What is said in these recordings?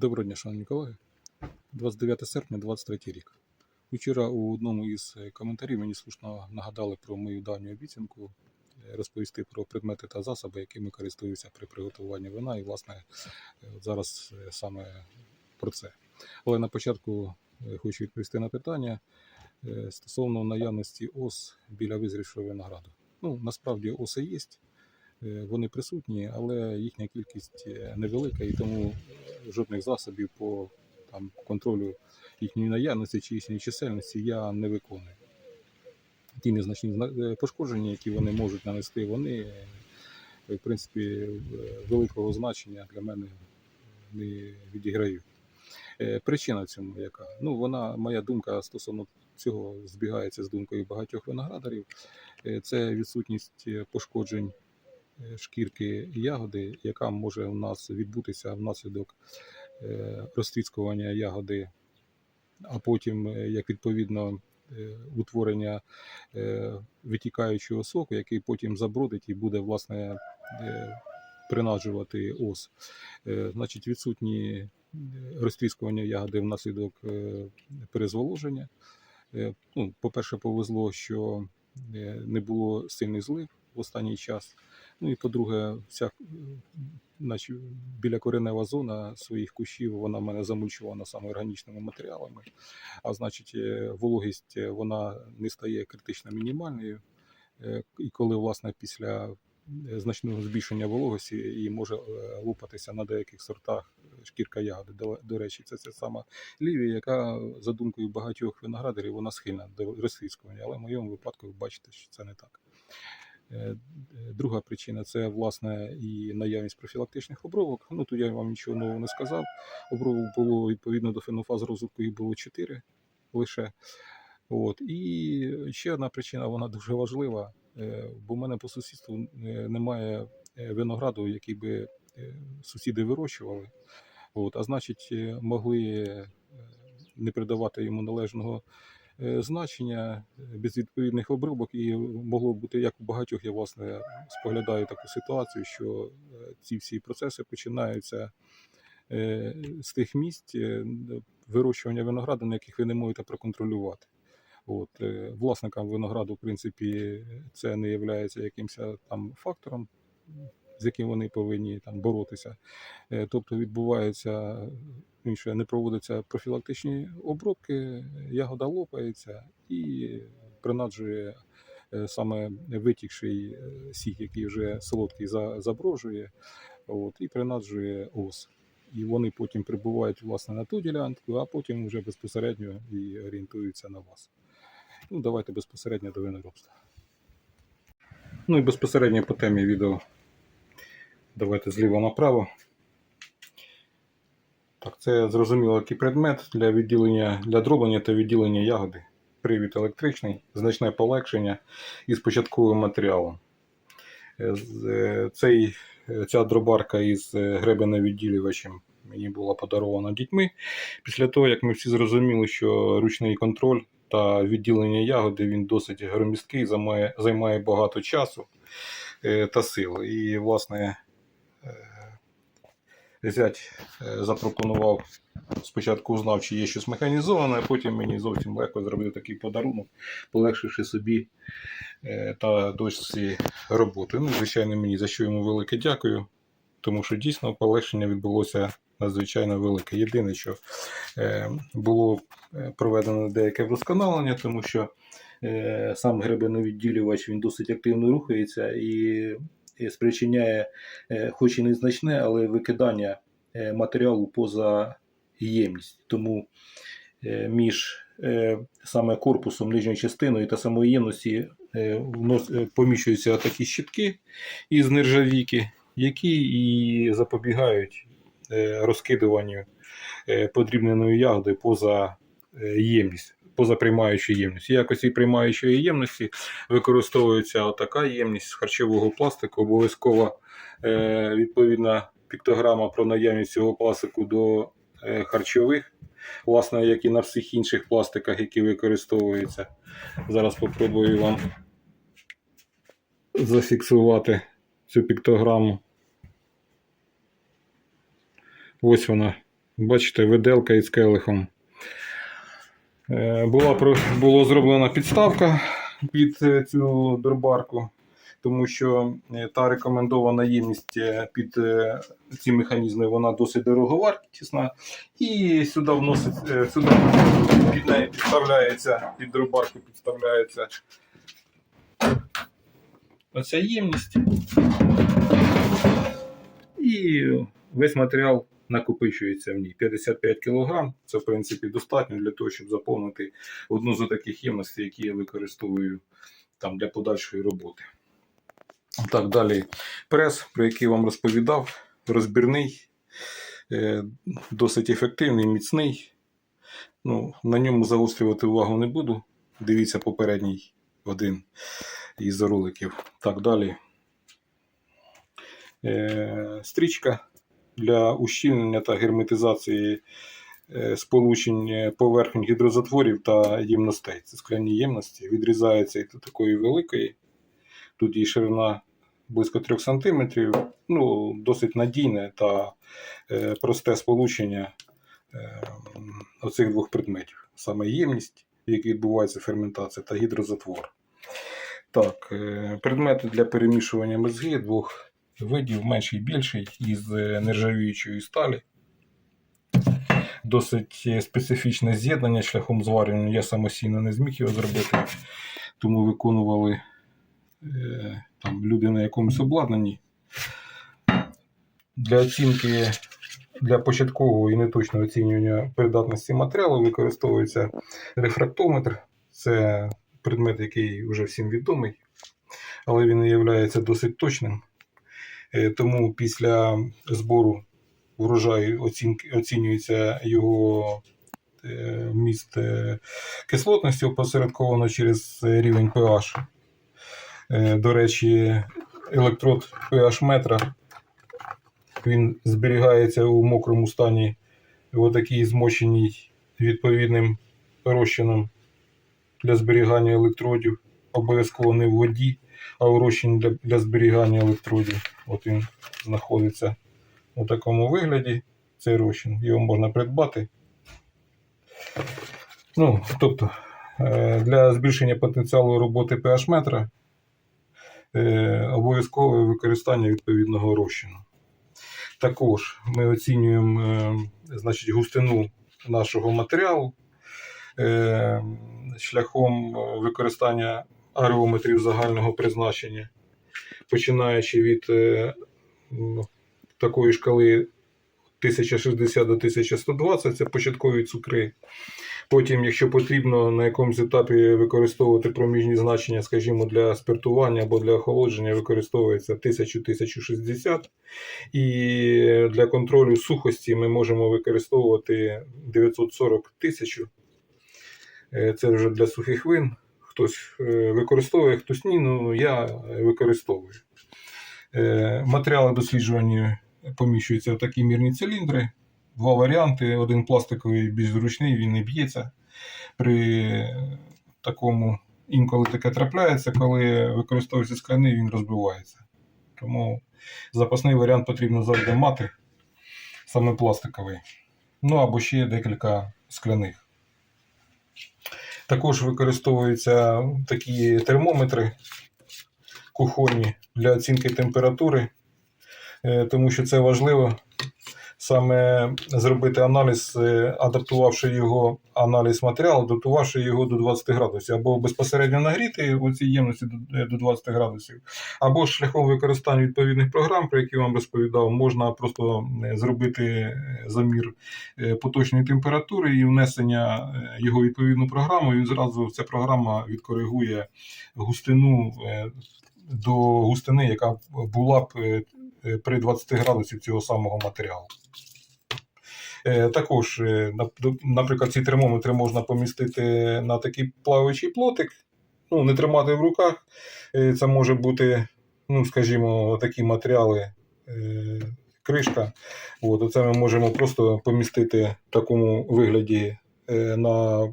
Доброго дня, шановні колеги. 29 серпня 23 рік. Вчора у одному із е, коментарів мені слушно нагадали про мою давню обіцянку е, розповісти про предмети та засоби, якими користуюся при приготуванні вина. І, власне, е, зараз саме про це. Але на початку хочу відповісти на питання стосовно наявності ос біля визрівшого винограду. Ну, насправді оси є, вони присутні, але їхня кількість невелика, і тому жодних засобів по там, контролю їхньої наявності чи їхньої чисельності я не виконую. Ті незначні е, пошкодження, які вони можуть нанести, вони, е, в принципі, великого значення для мене не відіграють. Е, Причина цьому яка? Ну, вона, моя думка стосовно цього збігається з думкою багатьох виноградарів. Це відсутність пошкоджень шкірки ягоди, яка може у нас відбутися внаслідок е, розтріскування ягоди, а потім, е, як відповідно, е, утворення е, витікаючого соку, який потім забродить і буде власне е, принаджувати ос. Е, Значить, відсутні е, розтріскування ягоди внаслідок е, перезволоження. Е, Ну, по-перше, повезло, що е, не було сильний злив в останній час. Ну і по-друге, вся е, значить, біля коренева зона своїх кущів вона в мене замульчувана саме органічними матеріалами. А значить, е, вологість е, вона не стає критично мінімальною. І коли, власне, після значного збільшення вологості і може лупатися на деяких сортах шкірка ягоди. До, до речі, це ця сама лівія, яка за думкою багатьох виноградарів вона схильна до розслідкування, але в моєму випадку ви бачите, що це не так. Е, е, Друга причина це власне і наявність профілактичних обробок. Ну тут я вам нічого нового не сказав. Обробок було відповідно до фенофаз розвитку їх було 4 лише. От. І ще одна причина, вона дуже важлива, е, бо в мене по сусідству немає винограду, який би сусіди вирощували. От, а значить, могли не придавати йому належного значення е, без відповідних обробок, і могло бути, як у багатьох, я власне споглядаю таку ситуацію, що е, ці всі процеси починаються е, з тих місць е, вирощування винограду, на яких ви не можете проконтролювати. От, е, власникам винограду, в принципі, це не є якимось там фактором, з яким вони повинні там боротися. Е, Тобто відбувається інше, не проводяться профілактичні обробки, ягода лопається і принаджує е, саме витікший е, сік, який вже солодкий заброжує, от, і принаджує ос. І вони потім прибувають власне на ту ділянку, а потім вже безпосередньо і орієнтуються на вас. Ну, давайте безпосередньо до виноробства. Ну і безпосередньо по темі відео. Давайте зліва направо. Так, це зрозуміло, який предмет для відділення для дроблення та відділення ягоди. Привід електричний, значне полегшення із початковим матеріалом. Е, е, Цей, е, ця дробарка із гребеневідділювачем мені була подарована дітьми. Після того, як ми всі зрозуміли, що ручний контроль та відділення ягоди він досить громісткий, займає, займає багато часу та сил. І, власне, зять е, запропонував спочатку узнав, чи є щось механізоване, а потім мені зовсім легко зробив такий подарунок, полегшивши собі е, та дочці роботи. Ну, звичайно, мені за що йому велике дякую, тому що дійсно полегшення відбулося надзвичайно велике. Єдине, що е, було проведено деяке вдосконалення, тому що сам гребеновідділювач він досить активно рухається і спричиняє, е, хоч і незначне, але викидання е, матеріалу поза ємність. Тому е, між е, саме корпусом нижньою частиною та самої ємності е, е, поміщуються такі щитки із нержавійки, які і запобігають е, розкидуванню е, подрібненої ягоди поза е, ємність. Поза приймаючою ємністю. В якості приймаючої ємності використовується така ємність з харчового пластику. Обов'язково е, відповідна піктограма про наявність цього пластику до е, харчових, власне, як і на всіх інших пластиках, які використовуються. Зараз спробую вам зафіксувати цю піктограму. Ось вона Бачите, виделка із келихом. Е, Була, було зроблена підставка під е, цю дорбарку, тому що е, та рекомендована ємність під ці механізми вона досить дороговартісна. І сюди вносить, сюди під неї підставляється, під дорбарку підставляється оця ємність. І весь матеріал накопичується в ній. 55 кг. Це, в принципі, достатньо для того, щоб заповнити одну з таких ємностей, які я використовую там для подальшої роботи. Так, далі прес, про який я вам розповідав, розбірний, е, досить ефективний, міцний. Ну, на ньому загострювати увагу не буду. Дивіться попередній один із роликів. Так, далі. Е, стрічка для ущільнення та герметизації е, сполучень е, поверхень гідрозатворів та ємностей. Це скляні ємності. Відрізається до такої великої. Тут її ширина близько 3 см. Ну, досить надійне та е, просте сполучення оцих двох предметів. Саме ємність, в якій відбувається ферментація, та гідрозатвор. Так, предмети для перемішування мезги двох видів, менший і більший, із нержавіючої сталі. Досить специфічне з'єднання шляхом зварювання. Я самостійно не зміг його зробити, тому виконували е, там, люди на якомусь обладнанні. Для оцінки для початкового і неточного оцінювання придатності матеріалу використовується рефрактометр. Це предмет, який вже всім відомий, але він є досить точним. Е, Тому після збору врожаю оцінки, оцінюється його е, вміст е, кислотності опосередковано через рівень pH. До речі, електрод pH метра він зберігається у мокрому стані в змоченій відповідним розчином для зберігання електродів. Обов'язково не в воді, а у для, для зберігання електродів. От він знаходиться у такому вигляді. Цей розчин. Його можна придбати. Ну, тобто, е, для збільшення потенціалу роботи pH метра е, обов'язкове використання відповідного розчину. Також ми оцінюємо е, значить, густину нашого матеріалу шляхом використання ареометрів загального призначення, починаючи від е, такої шкали 1060 до 1120, це початкові цукри. Потім, якщо потрібно на якомусь етапі використовувати проміжні значення, скажімо, для спиртування або для охолодження, використовується 1000-1060. І для контролю сухості ми можемо використовувати 940 тисяч. Е, Це вже для сухих вин. Хтось е, використовує, хтось ні, ну я використовую. Е, Матеріали досліджування поміщуються в такі мірні циліндри. Два варіанти. Один пластиковий більш зручний, він не б'ється. При такому інколи таке трапляється, коли використовується скляний, він розбивається. Тому запасний варіант потрібно завжди мати, саме пластиковий. Ну або ще декілька скляних. Також використовуються такі термометри кухонні для оцінки температури, е, тому що це важливо саме зробити аналіз, е, адаптувавши його аналіз матеріалу, адаптувавши його до 20 градусів, або безпосередньо нагріти у цій ємності до- е, 20 градусів, або шляхом використання відповідних програм, про які вам розповідав, можна просто е, зробити е, замір е, поточної температури і внесення е, його відповідну програму. І зразу ця програма відкоригує густину е, до густини, яка була б е, е, при 20 градусів цього самого матеріалу. Е, Також, е, наприклад, ці термометри можна помістити на такий плаваючий плотик, ну, не тримати в руках. Е, Це може бути, ну, скажімо, такі матеріали, е, кришка. От, оце ми можемо просто помістити в такому вигляді е, на е,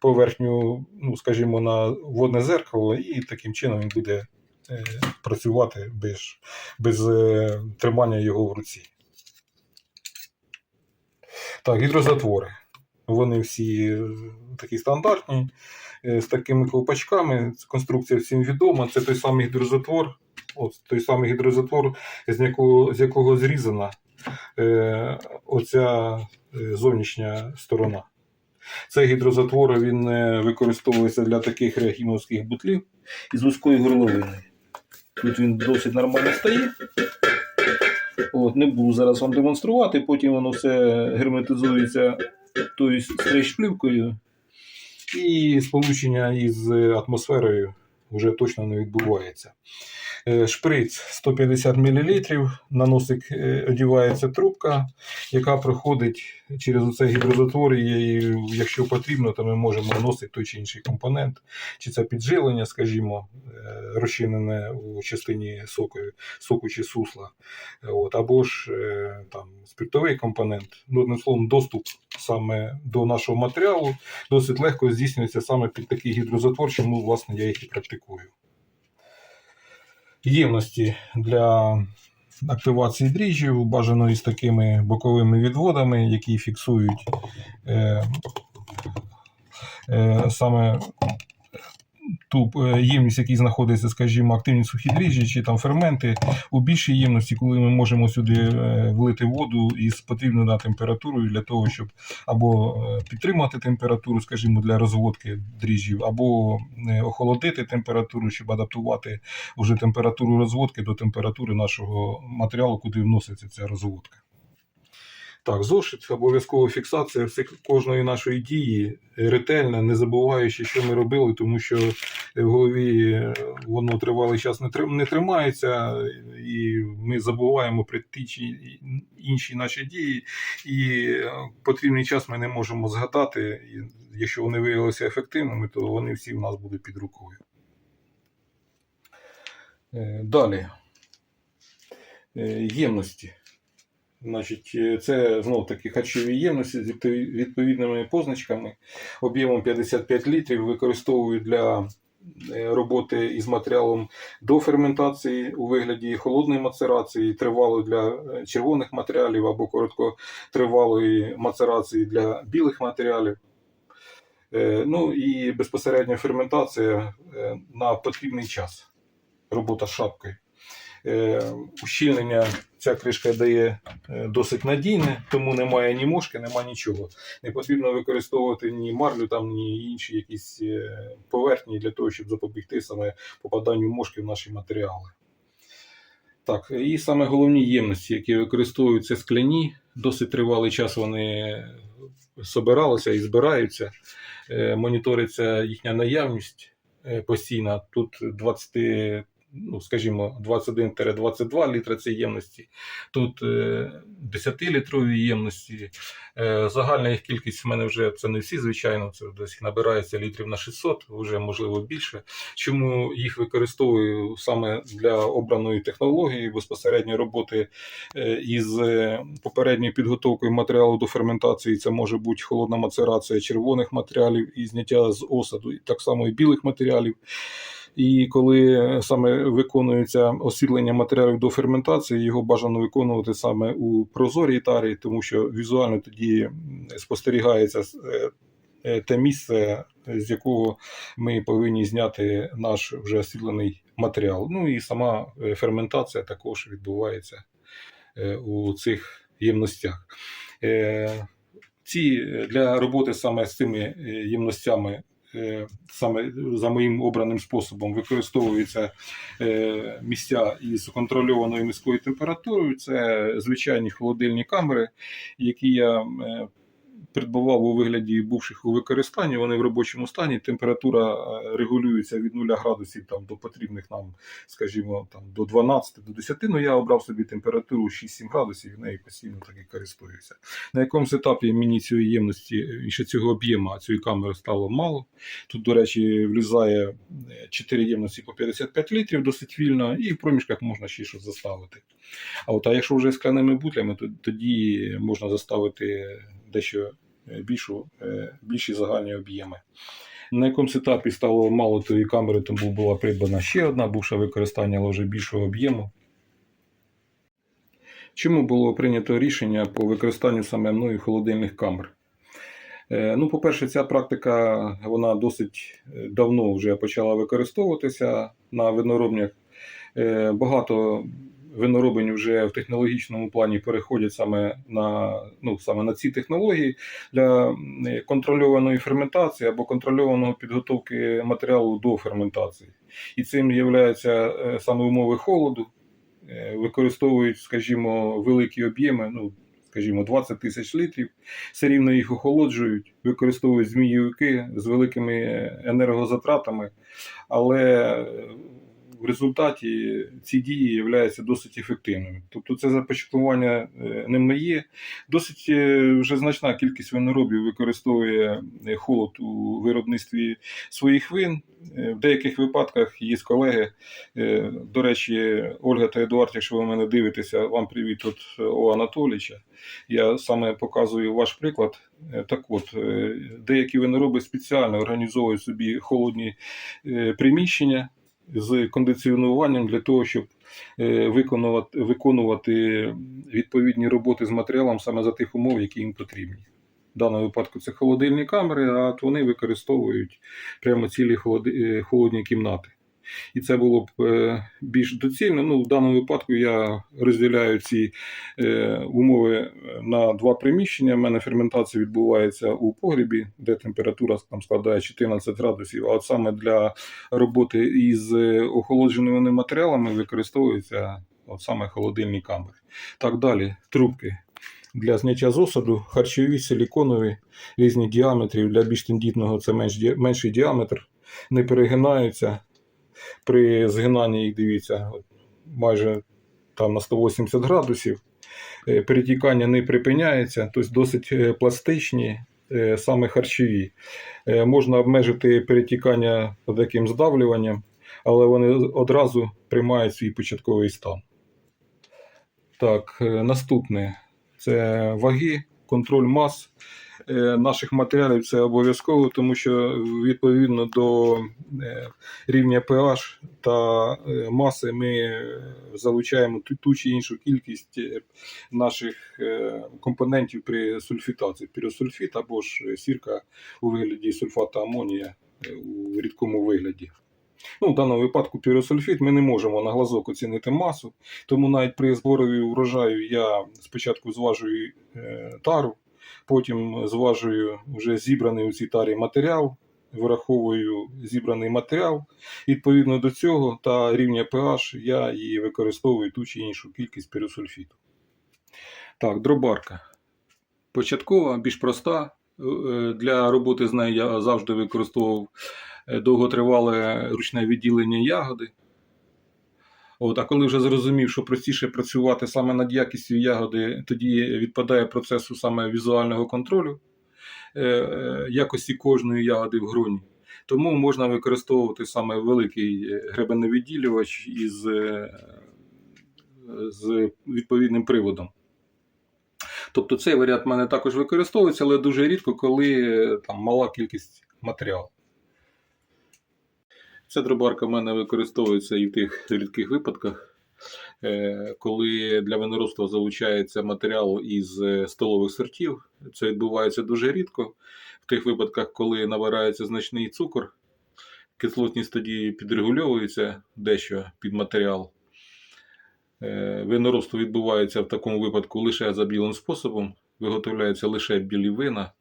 поверхню, ну, скажімо, на водне зеркало, і таким чином він буде е, працювати без, без е, тримання його в руці. Так, гідрозатвори. Вони всі е, такі стандартні, е, з такими ковпачками. Конструкція всім відома. Це той самий гідрозатвор. От той самий гідрозатвор, з якого, з якого зрізана е, оця зовнішня сторона. Цей гідрозатвор він використовується для таких реагімовських бутлів із вузькою горловиною. Тут він досить нормально стає. От, не буду зараз вам демонструвати, потім воно все герметизується тою стрейч-плівкою, і сполучення із атмосферою вже точно не відбувається. Е, Шприц 150 мл, на носик е, одівається трубка, яка проходить через оцей гідрозатвор, і якщо потрібно, то ми можемо носити той чи інший компонент, чи це підживлення, скажімо, е, розчинене у частині соку, соку чи сусла, От, або ж там, спиртовий компонент. Ну, одним словом, доступ саме до нашого матеріалу досить легко здійснюється саме під такий гідрозатвор, чому власне я їх і практикую. Ємності для активації дріжджів бажано із такими боковими відводами, які фіксують е, е, саме ту е, ємність, якій знаходиться, скажімо, активні сухі дріжджі чи там ферменти. У більшій ємності, коли ми можемо сюди е, влити воду із потрібною на температурою для того, щоб або е, підтримати температуру, скажімо, для розводки дріжджів, або охолодити температуру, щоб адаптувати вже температуру розводки до температури нашого матеріалу, куди вноситься ця розводка. Так, зошит, обов'язкова фіксація кожної нашої дії ретельна, не забуваючи, що ми робили, тому що в голові е, воно тривалий час не тримається, і ми забуваємо про ті чи інші наші дії, і е, потрібний час ми не можемо згадати. І якщо вони виявилися ефективними, то вони всі в нас будуть під рукою. Е, Далі. Ємності. Значить, е, це знов таки харчові ємності з відповідними позначками об'ємом 55 літрів використовують для е, роботи із матеріалом до ферментації у вигляді холодної мацерації, тривалої для е, червоних матеріалів або короткотривалої мацерації для білих матеріалів. Ну і безпосередня ферментація на потрібний час. Робота з шапкою. Е, Ущільнення ця кришка дає е, досить надійне, тому немає ні мошки, немає нічого. Не потрібно використовувати ні марлю, там, ні інші якісь е, поверхні для того, щоб запобігти саме попаданню мошки в наші матеріали. Так, і саме головні ємності, які використовуються скляні, досить тривалий час вони собиралися і збираються. Моніториться їхня наявність постійна. Тут 20, ну, скажімо, 21-22 літра це ємності. Тут е, 10-літрові ємності. Е, Загальна їх кількість в мене вже це не всі, звичайно, це десь набирається літрів на 600, вже можливо більше. Чому їх використовую саме для обраної технології безпосередньо роботи е, із е, попередньою підготовкою матеріалу до ферментації. Це може бути холодна мацерація червоних матеріалів і зняття з осаду, і так само і білих матеріалів. І коли саме виконується освітлення матеріалів до ферментації, його бажано виконувати саме у прозорій тарі, тому що візуально тоді спостерігається е, е, те місце, з якого ми повинні зняти наш вже освітлений матеріал. Ну і сама е, ферментація також відбувається е, у цих ємностях. Е, Ці е, для роботи саме з цими е, ємностями е, саме за моїм обраним способом використовуються е, місця із контрольованою низькою температурою. Це звичайні холодильні камери, які я е, придбавав у вигляді бувших у використанні. Вони в робочому стані. Температура е, регулюється від 0 градусів там, до потрібних нам, скажімо, там, до 12 до 10. Ну я обрав собі температуру 6-7 градусів і нею постійно так і користуюся. На якомусь етапі мені цієї ємності і ще цього об'єму цієї камери стало мало. Тут, до речі, влізає 4 ємності по 55 літрів досить вільно, і в проміжках можна ще щось заставити. А от а якщо вже скляними бутлями, то тоді можна заставити дещо е, більшу, е, більші загальні об'єми. На якомусь етапі стало мало тої камери, тому була придбана ще одна, бувша використання, але вже більшого об'єму. Чому було прийнято рішення по використанню саме мною холодильних камер? Е, Ну, по-перше, ця практика вона досить давно вже почала використовуватися на виноробнях. Багато виноробень вже в технологічному плані переходять саме на, ну, саме на ці технології для контрольованої ферментації або контрольованої підготовки матеріалу до ферментації. І цим є саме умови холоду, Е, використовують, скажімо, великі об'єми, ну, скажімо, 20 тисяч літрів, все рівно їх охолоджують, використовують зміївки з великими енергозатратами, але е, в результаті ці дії являються досить ефективними. Тобто це започаткування не моє. Досить е, вже значна кількість виноробів використовує е, холод у виробництві своїх вин. Е, В деяких випадках є колеги. До речі, Ольга та Едуард, якщо ви мене дивитеся, вам привіт від О Анатолійовича. Я саме показую ваш приклад. Так от, деякі винороби спеціально організовують собі холодні приміщення з кондиціонуванням для того, щоб е, виконувати, виконувати відповідні роботи з матеріалом саме за тих умов, які їм потрібні. В даному випадку це холодильні камери, а от вони використовують прямо цілі е, холодні кімнати. І це було б е, більш доцільно. Ну, в даному випадку я розділяю ці е, умови на два приміщення. У мене ферментація відбувається у погрібі, де температура там складає 14 градусів. А от саме для роботи із е, охолодженими матеріалами використовуються от саме холодильні камери. Так далі, трубки. Для зняття з осаду, харчові, силіконові, різні діаметрів. Для більш тендітного це менш, менший діаметр, не перегинаються. При згинанні їх дивіться майже там на 180 градусів. Е, Перетікання не припиняється, тобто досить е, пластичні, е, саме харчові. Можна обмежити перетікання таким здавлюванням, але вони одразу приймають свій початковий стан. Так, наступне це ваги, контроль мас наших матеріалів це обов'язково, тому що відповідно до е, рівня pH та е, маси ми е, залучаємо ту, чи іншу кількість е, наших е, компонентів при сульфітації. Піросульфіт або ж сірка у вигляді сульфата амонія е, у рідкому вигляді. Ну, в даному випадку піросульфіт ми не можемо на глазок оцінити масу, тому навіть при зборові врожаю я спочатку зважую е, тару, потім зважую вже зібраний у цій тарі матеріал, вираховую зібраний матеріал. Відповідно до цього та рівня pH я і використовую ту чи іншу кількість піросульфіту. Так, дробарка. Початкова, більш проста. Е, Для роботи з нею я завжди використовував е, довготривале ручне відділення ягоди. От, а коли вже зрозумів, що простіше працювати саме над якістю ягоди, тоді відпадає процесу саме візуального контролю е, е, якості кожної ягоди в ґроні. Тому можна використовувати саме великий е, гребеневідділювач із е, з відповідним приводом. Тобто цей варіант в мене також використовується, але дуже рідко, коли там мала кількість матеріалу. Ця дробарка в мене використовується і в тих рідких випадках, е, коли для виноробства залучається матеріал із е, столових сортів. Це відбувається дуже рідко. В тих випадках, коли набирається значний цукор, кислотність тоді підрегульовується дещо під матеріал. Е, Виноробство відбувається в такому випадку лише за білим способом, виготовляються лише білі вина.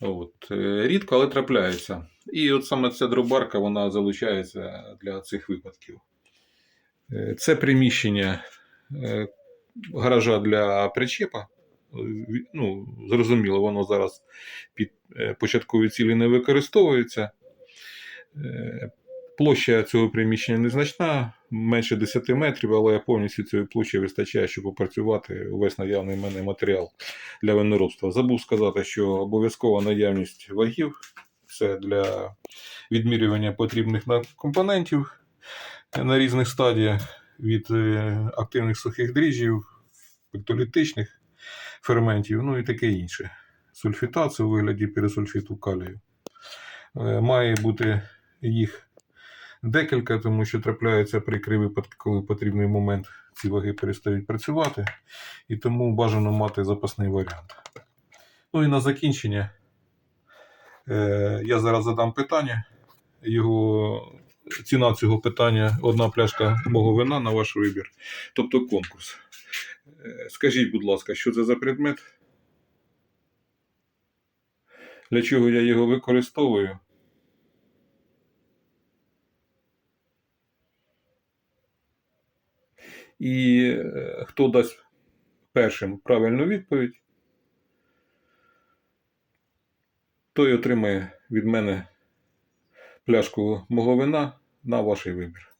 От. е, Рідко, але трапляється. І от саме ця дробарка вона залучається для цих випадків. Е, Це приміщення е, гаража для причепа. Ну, зрозуміло, воно зараз під початкові цілі не використовується. Площа цього приміщення незначна, менше 10 метрів, але я повністю цієї площі вистачає, щоб опрацювати увесь наявний в мене матеріал для виноробства. Забув сказати, що обов'язкова наявність вагів це для відмірювання потрібних компонентів на різних стадіях від е, активних сухих дріжджів, пектолітичних ферментів, ну і таке інше. Сульфітація у вигляді пересульфіту калію. Е, Має бути їх декілька, тому що трапляються прикри випадки, коли в потрібний момент ці ваги перестають працювати, і тому бажано мати запасний варіант. Ну і на закінчення е, я зараз задам питання. Його ціна цього питання одна пляшка мого вина на ваш вибір, тобто конкурс. Е, Скажіть, будь ласка, що це за предмет? Для чого я його використовую? І е, хто дасть першим правильну відповідь, той отримає від мене пляшку мого вина на ваш вибір.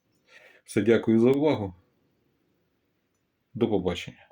Все, дякую за увагу. До побачення.